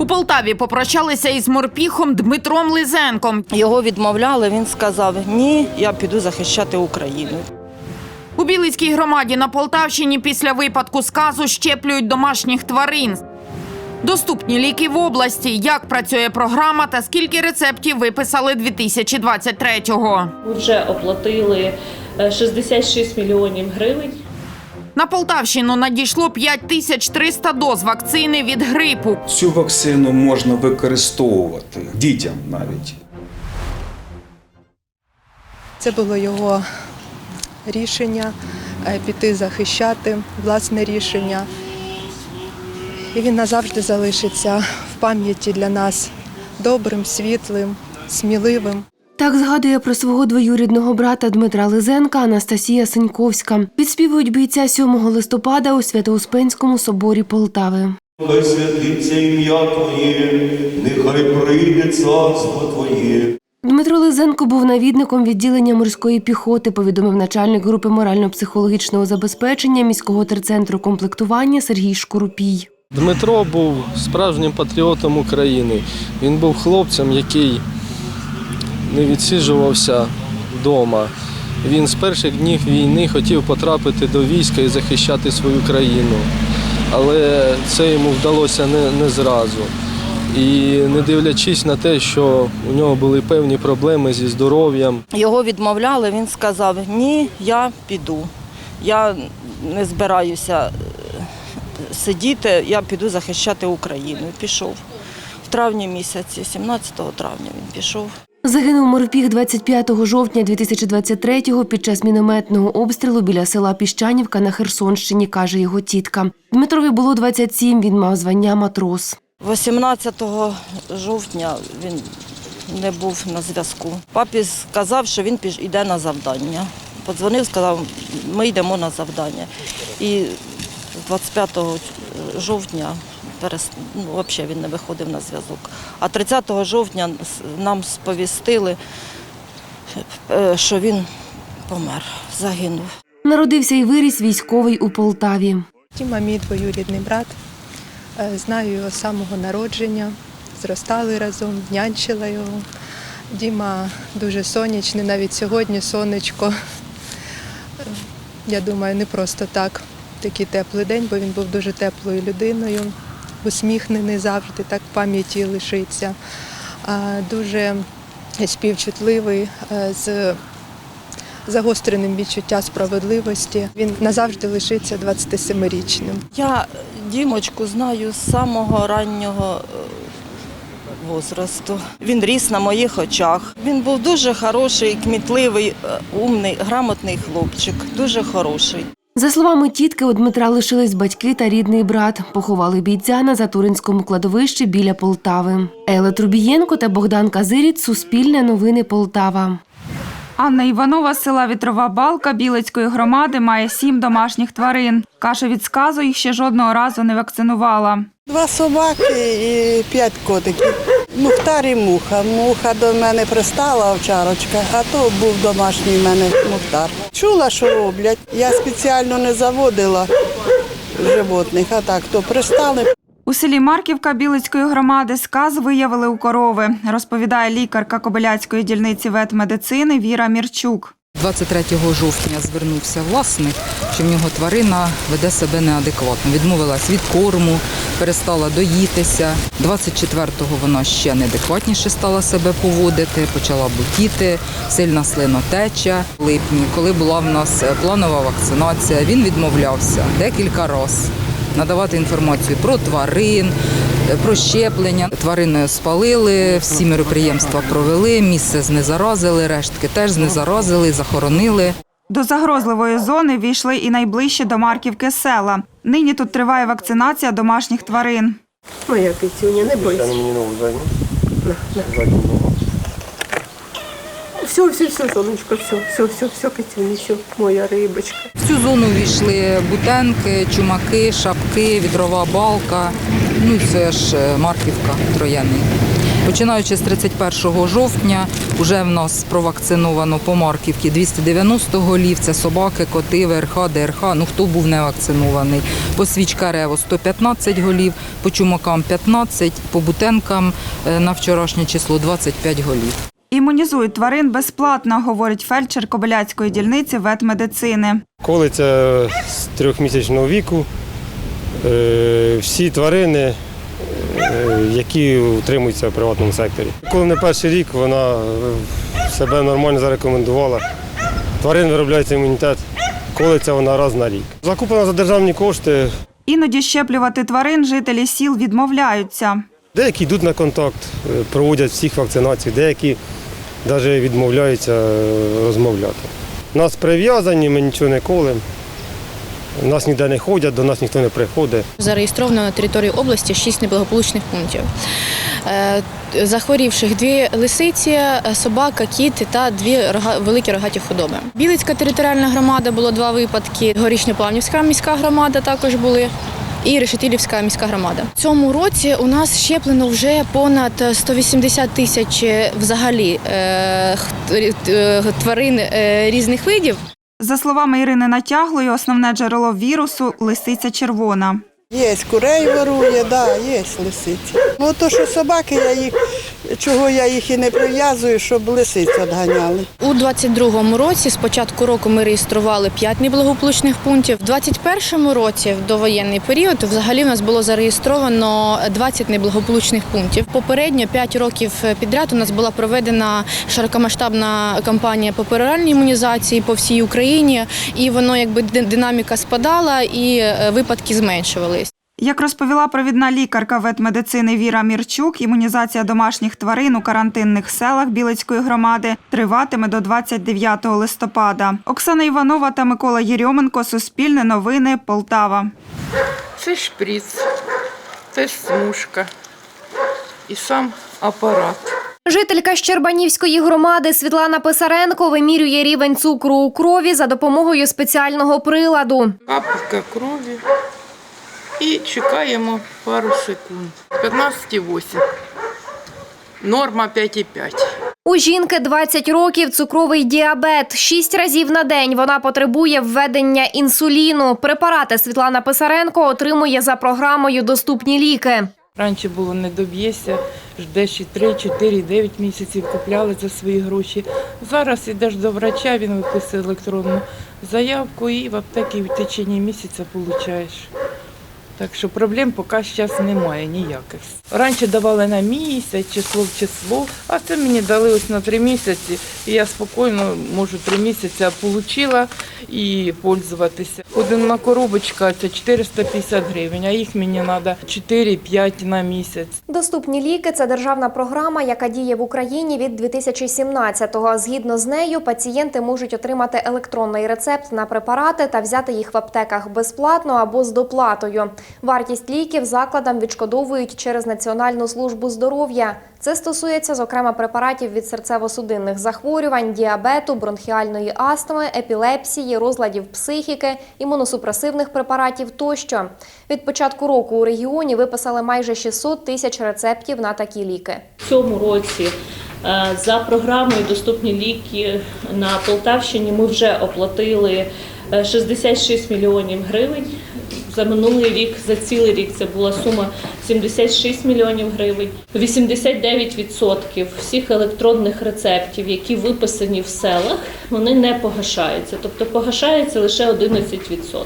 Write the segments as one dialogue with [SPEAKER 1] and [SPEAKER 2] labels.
[SPEAKER 1] У Полтаві попрощалися із морпіхом Дмитром Лизенком.
[SPEAKER 2] Його відмовляли, він сказав: ні, я піду захищати Україну.
[SPEAKER 1] У Білицькій громаді на Полтавщині після випадку сказу щеплюють домашніх тварин. Доступні ліки в області, як працює програма та скільки рецептів виписали 2023-го.
[SPEAKER 3] Ми вже оплатили е, 66 мільйонів гривень.
[SPEAKER 1] На Полтавщину надійшло 5300 доз вакцини від грипу.
[SPEAKER 4] Цю вакцину можна використовувати дітям навіть.
[SPEAKER 5] Це було його рішення е, піти захищати, власне рішення. І він назавжди залишиться в пам'яті для нас добрим, світлим, сміливим.
[SPEAKER 6] Так згадує про свого двоюрідного брата Дмитра Лизенка Анастасія Сеньковська. Підспівують бійця 7 листопада у Свято-Успенському соборі Полтави.
[SPEAKER 7] Хай святиться ім'я Твоє, нехай прийде царство Твоє.
[SPEAKER 6] Дмитро Лизенко був навідником відділення морської піхоти, повідомив начальник групи морально-психологічного забезпечення міського терцентру комплектування Сергій Шкурупій.
[SPEAKER 8] Дмитро був справжнім патріотом України. Він був хлопцем, який не відсиджувався вдома. Він з перших днів війни хотів потрапити до війська і захищати свою країну. Але це йому вдалося не, не зразу. І не дивлячись на те, що у нього були певні проблеми зі здоров'ям,
[SPEAKER 2] Його відмовляли, він сказав: ні, я піду. Я не збираюся е, сидіти, я піду захищати Україну. Пішов. В травні місяці, 17 травня він пішов.
[SPEAKER 6] Загинув морпіг 25 жовтня 2023-го під час мінометного обстрілу біля села Піщанівка на Херсонщині, каже його тітка. Дмитрові було 27, він мав звання матрос.
[SPEAKER 2] 18 жовтня він не був на зв'язку. Папі сказав, що він йде на завдання. Подзвонив, сказав, ми йдемо на завдання. І 25 жовтня перес... ну, взагалі він не виходив на зв'язок. А 30 жовтня нам сповістили, е, що він помер, загинув.
[SPEAKER 6] Народився і виріс військовий у Полтаві.
[SPEAKER 5] Тіма мій двоюрідний брат. Е, Знаю його з самого народження, зростали разом, нянчила його. Діма дуже сонячний, навіть сьогодні сонечко. Я думаю, не просто так такий теплий день, бо він був дуже теплою людиною, усміхнений завжди, так в пам'яті лишиться. Дуже співчутливий, е, з загостреним відчуття справедливості. Він назавжди лишиться 27-річним.
[SPEAKER 2] Я Дімочку знаю з самого раннього е, возрасту. Він ріс на моїх очах. Він був дуже хороший, кмітливий, е, умний, грамотний хлопчик, дуже хороший.
[SPEAKER 6] За словами тітки, у Дмитра лишились батьки та рідний брат. Поховали бійця на Затуринському кладовищі біля Полтави. Елла Трубієнко та Богдан Казиріць. Суспільне новини Полтава.
[SPEAKER 9] Анна Іванова з села Вітрова Балка Білицької громади має сім домашніх тварин. Каже, від сказу їх ще жодного разу не вакцинувала.
[SPEAKER 10] Два собаки і п'ять котиків. Мухтар і муха. Муха до мене пристала овчарочка, а то був домашній в мене мухтар. Чула, що роблять. Я спеціально не заводила животних, а так то пристали.
[SPEAKER 9] У селі Марківка Білицької громади сказ виявили у корови, розповідає лікарка Кобиляцької дільниці ветмедицини Віра Мірчук.
[SPEAKER 11] 23 жовтня звернувся власник, що в нього тварина веде себе неадекватно. Відмовилась від корму, перестала доїтися. 24-го вона ще неадекватніше стала себе поводити, почала бутіти, сильна слинотеча. В липні, коли була в нас планова вакцинація, він відмовлявся декілька разів надавати інформацію про тварин, про щеплення. Тварини спалили, всі міроприємства провели, місце знезаразили, рештки теж знезаразили, захоронили.
[SPEAKER 9] До загрозливої зони війшли і найближчі до Марківки села. Нині тут триває вакцинація домашніх тварин.
[SPEAKER 10] Моя кицюня, не бойся. Все, все, все, сонечко, все, все, все, все, кицюня, все, моя рибочка.
[SPEAKER 11] В цю зону війшли бутенки, чумаки, шапки, відрова балка. Ну це ж е, Марківка, Трояний. Починаючи з 31 жовтня, вже в нас провакциновано по Марківці 290 голів. Це собаки, коти, ВРХ, ДРХ. Ну хто був не вакцинований. По Свічкарево 115 голів, по чумакам 15, по бутенкам е, на вчорашнє число 25 голів.
[SPEAKER 9] Імунізують тварин безплатно, говорить фельдшер Кобиляцької дільниці ветмедицини.
[SPEAKER 12] Колиться з трьохмісячного віку. Е, Всі тварини, е, які утримуються в приватному секторі. Коли не перший рік, вона е, себе нормально зарекомендувала. Тварин виробляється імунітет, колиться вона раз на рік. Закуплена за державні кошти.
[SPEAKER 9] Іноді щеплювати тварин жителі сіл відмовляються.
[SPEAKER 12] Деякі йдуть на контакт, проводять всіх вакцинацій, деякі навіть відмовляються е, розмовляти. Нас прив'язані, ми нічого не колемо. Нас ніде не ходять, до нас ніхто не приходить.
[SPEAKER 13] Зареєстровано на території області шість неблагополучних пунктів. Е, Захворівших дві лисиці, собака, кіт та дві великі рогаті худоби. Білицька територіальна громада було два випадки. Горішньоплавнівська міська громада також були. І Решетилівська міська громада. В цьому році у нас щеплено вже понад 180 тисяч е, взагалі е, е, тварин різних видів.
[SPEAKER 9] За словами Ірини Натяглої, основне джерело вірусу лисиця червона.
[SPEAKER 10] Є, курей ворує, да, є лисиці. Ну то, що собаки, я їх, чого я їх і не прив'язую, щоб лисиць відганяли.
[SPEAKER 13] У 22-му році з початку року ми реєстрували 5 неблагополучних пунктів. В 21-му році, в довоєнний період, взагалі в нас було зареєстровано 20 неблагополучних пунктів. Попередньо 5 років підряд у нас була проведена широкомасштабна кампанія по пероральній імунізації по всій Україні, і воно якби ди- динаміка спадала і е, випадки зменшувались.
[SPEAKER 9] Як розповіла провідна лікарка ветмедицини Віра Мірчук, імунізація домашніх тварин у карантинних селах Білицької громади триватиме до 29 листопада. Оксана Іванова та Микола Єрьоменко. Суспільне новини. Полтава.
[SPEAKER 14] Це шприц, це смужка і сам апарат.
[SPEAKER 15] Жителька Щербанівської громади Світлана Писаренко вимірює рівень цукру у крові за допомогою спеціального приладу.
[SPEAKER 14] Капелька крові. І чекаємо пару секунд. 15,8. Норма 5,5.
[SPEAKER 15] У жінки 20 років цукровий діабет. Шість разів на день вона потребує введення інсуліну. Препарати Світлана Писаренко отримує за програмою Доступні ліки.
[SPEAKER 14] Раніше було не доб'єшся, ждеш і 3, 4, 9 місяців купляли за свої гроші. Зараз йдеш до врача, він виписує електронну заявку і в аптеці в течение місяця получаєш. Так що проблем поки зараз немає ніяких. Раніше давали на місяць, число в число, а це мені дали ось на три місяці. І я спокійно можу три місяці отримала і пользуватися. Одна коробочка це 450 гривень, а їх мені треба 4-5 на місяць.
[SPEAKER 15] Доступні ліки це державна програма, яка діє в Україні від 2017-го. Згідно з нею, пацієнти можуть отримати електронний рецепт на препарати та взяти їх в аптеках безплатно або з доплатою. Вартість ліків закладам відшкодовують через Національну службу здоров'я. Це стосується, зокрема, препаратів від серцево-судинних захворювань, діабету, бронхіальної астми, епілепсії, розладів психіки, імуносупресивних препаратів тощо. Від початку року у регіоні виписали майже 600 тисяч рецептів на такі ліки.
[SPEAKER 3] В цьому році е, за програмою Доступні ліки на Полтавщині ми вже оплатили е, 66 мільйонів гривень. За минулий рік, за цілий рік це була сума 76 мільйонів гривень. 89% всіх електронних рецептів, які виписані в селах, вони не погашаються, тобто погашається лише 11%.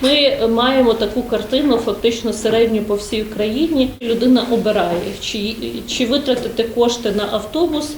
[SPEAKER 3] Ми маємо таку картину, фактично середню по всій Україні. Людина обирає, чи, чи витратити кошти на автобус,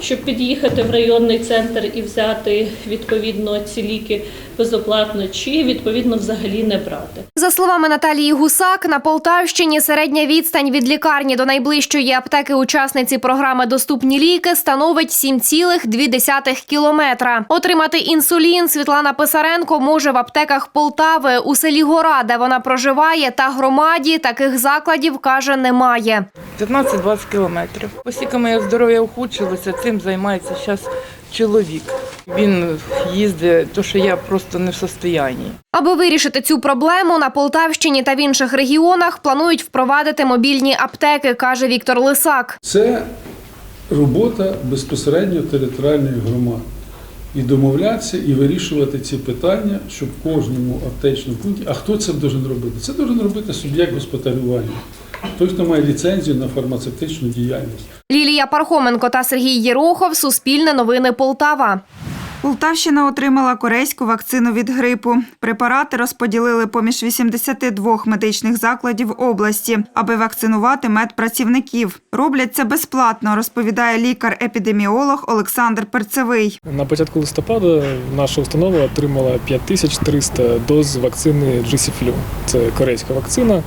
[SPEAKER 3] щоб під'їхати в районний центр і взяти відповідно ці ліки безоплатно, чи відповідно взагалі не брати.
[SPEAKER 15] За словами Наталії Гусак, на Полтавщині середня відстань від лікарні до найближчої аптеки учасниці програми Доступні ліки становить 7,2 кілометра. Отримати інсулін Світлана Писаренко може в аптеках Полтави у селі Гора, де вона проживає, та громаді таких закладів каже немає.
[SPEAKER 14] 15-20 кілометрів. Оскільки моє здоров'я ухудшилося, цим займається зараз чоловік. Він їздить, то що я просто не в состоянні.
[SPEAKER 15] Аби вирішити цю проблему, на Полтавщині та в інших регіонах планують впровадити мобільні аптеки, каже Віктор Лисак.
[SPEAKER 16] Це робота безпосередньо територіальної громади. І домовлятися, і вирішувати ці питання, щоб в кожному аптечному пункті. А хто це має робити? Це має робити суб'єкт господарювання. Той, хто має ліцензію на фармацевтичну діяльність.
[SPEAKER 15] Лілія Пархоменко та Сергій Єрохов. Суспільне новини Полтава.
[SPEAKER 9] Полтавщина отримала корейську вакцину від грипу. Препарати розподілили поміж 82 медичних закладів області, аби вакцинувати медпрацівників. Роблять це безплатно, розповідає лікар-епідеміолог Олександр Перцевий.
[SPEAKER 17] На початку листопада наша установа отримала 5300 доз вакцини GC-Flu. Це корейська вакцина,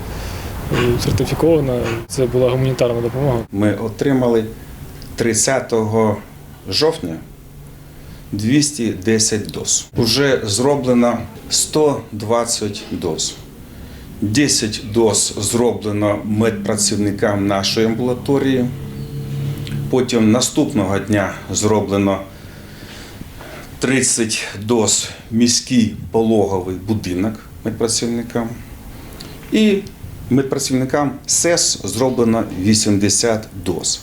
[SPEAKER 17] сертифікована. Це була гуманітарна допомога.
[SPEAKER 4] Ми отримали 30 жовтня 210 доз. Уже зроблено 120 доз. 10 доз зроблено медпрацівникам нашої амбулаторії. Потім наступного дня зроблено 30 доз міський пологовий будинок медпрацівникам. І медпрацівникам СЕС зроблено 80 доз.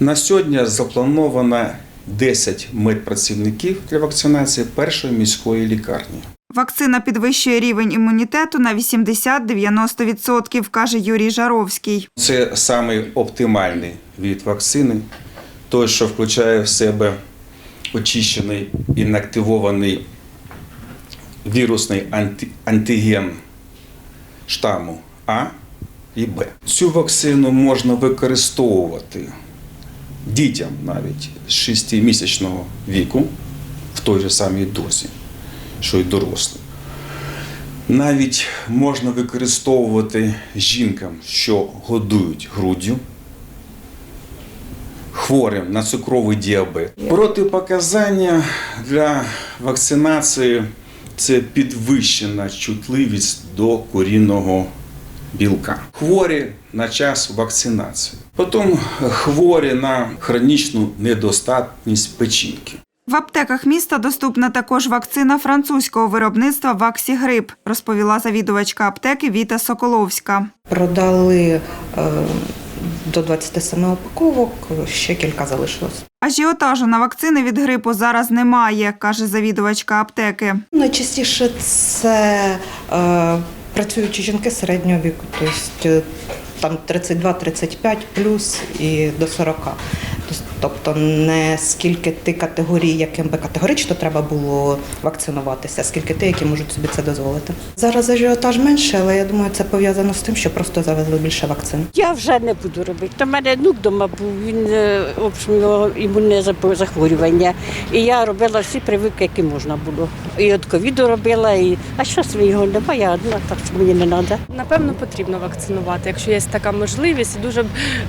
[SPEAKER 4] На сьогодні заплановано 10 медпрацівників для вакцинації першої міської лікарні.
[SPEAKER 9] Вакцина підвищує рівень імунітету на 80-90%, каже Юрій Жаровський.
[SPEAKER 4] Це самий оптимальний від вакцини, той, що включає в себе очищений інактивований вірусний анти- антиген штаму А і Б. Цю вакцину можна використовувати дітям навіть з 6-місячного віку в той же самій дозі, що й дорослим. Навіть можна використовувати жінкам, що годують груддю, хворим на цукровий діабет. Протипоказання для вакцинації це підвищена чутливість до корінного білка. Хворі на час вакцинації. Потім хворі на хронічну недостатність печінки.
[SPEAKER 9] В аптеках міста доступна також вакцина французького виробництва Ваксігрип, розповіла завідувачка аптеки Віта Соколовська.
[SPEAKER 18] Продали е, до 27 упаковок, ще кілька залишилось.
[SPEAKER 9] Ажіотажу на вакцини від грипу зараз немає, каже завідувачка аптеки.
[SPEAKER 18] Найчастіше це е, працюючі жінки середнього віку, тобто там 32-35 плюс і до 40. Тобто не скільки ти категорій, яким би категорично треба було вакцинуватися, скільки ти, які можуть собі це дозволити. Зараз ажіотаж менше, але я думаю, це пов'язано з тим, що просто завезли більше вакцин.
[SPEAKER 19] Я вже не буду робити. В мене внук вдома був, він е, в імунне захворювання. І я робила всі прививки, які можна було. І від ковіду робила, і а що його немає, я одна, так що мені не треба.
[SPEAKER 20] Напевно, потрібно вакцинувати, якщо є така можливість. Дуже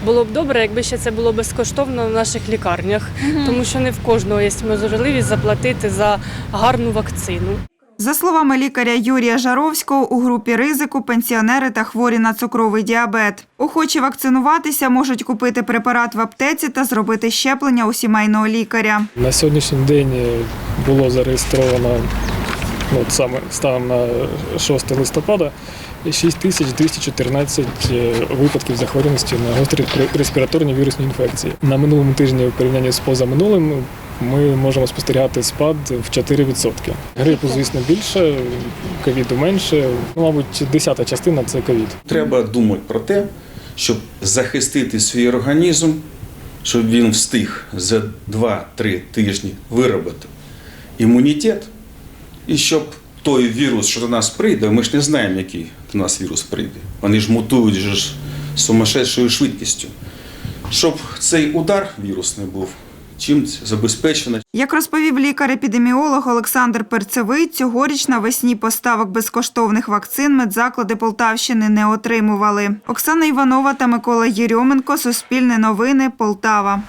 [SPEAKER 20] було б добре, якби ще це було безкоштовно в наших лікарнях, тому що не в кожного є можливість заплатити за гарну вакцину.
[SPEAKER 9] За словами лікаря Юрія Жаровського, у групі ризику пенсіонери та хворі на цукровий діабет. Охочі вакцинуватися можуть купити препарат в аптеці та зробити щеплення у сімейного лікаря.
[SPEAKER 17] На сьогоднішній день було зареєстровано ну, от саме станом на 6 листопада 6214 е, випадків захворюваності на гострі респіраторні вірусні інфекції. На минулому тижні в порівнянні з позаминулим ми можемо спостерігати спад в 4%. Грипу, звісно, більше, ковіду менше. Ну, мабуть, десята частина це ковід.
[SPEAKER 4] Треба думати про те, щоб захистити свій організм, щоб він встиг за 2-3 тижні виробити імунітет, і щоб той вірус, що до нас прийде, ми ж не знаємо, який до нас вірус прийде. Вони ж мутують ж сумасшедшою швидкістю. Щоб цей удар вірусний був чим забезпечено.
[SPEAKER 9] Як розповів лікар-епідеміолог Олександр Перцевий, цьогоріч навесні поставок безкоштовних вакцин медзаклади Полтавщини не отримували. Оксана Іванова та Микола Єрьоменко. Суспільне новини. Полтава.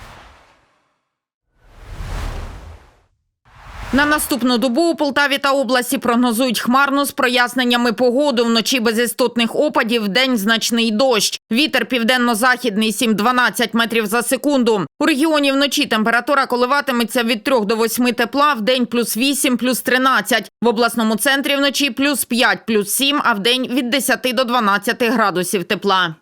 [SPEAKER 1] На наступну добу у Полтаві та області прогнозують хмарну з проясненнями погоду. Вночі без істотних опадів, вдень значний дощ. Вітер південно-західний 7-12 метрів за секунду. У регіоні вночі температура коливатиметься від 3 до 8 тепла, вдень плюс 8, плюс 13. В обласному центрі вночі плюс 5, плюс 7, а вдень від 10 до 12 градусів тепла.